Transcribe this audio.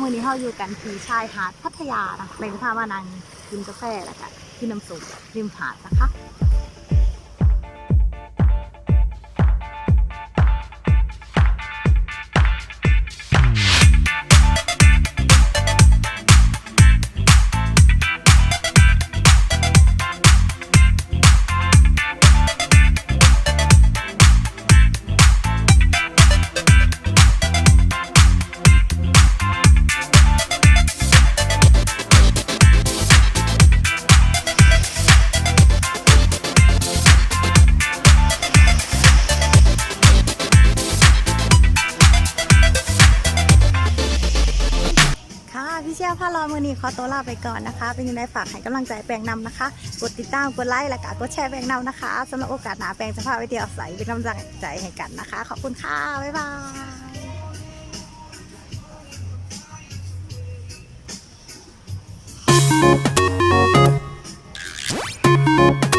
มือนี้เขาอยู่กันที่ชายหาดพัทยานะคะเป็นพามานางกินกาแฟแล้วก็ที่น้ำสุกริมหาดนะคะ เชียร์ผ้ารอมือนี้ขอตัวลาไปก่อนนะคะ เป็นยังไงฝากให้กำลังใจแปลงนำนะคะ กดติดตามกดไลค์และกดแชร์แปลงนำนะคะสำหรับโอกาสหนาแปลงจะพาไปเที่ยวใส่เป็นกำลังใจให้กันนะคะ ขอบคุณค่ะบ๊ายบาย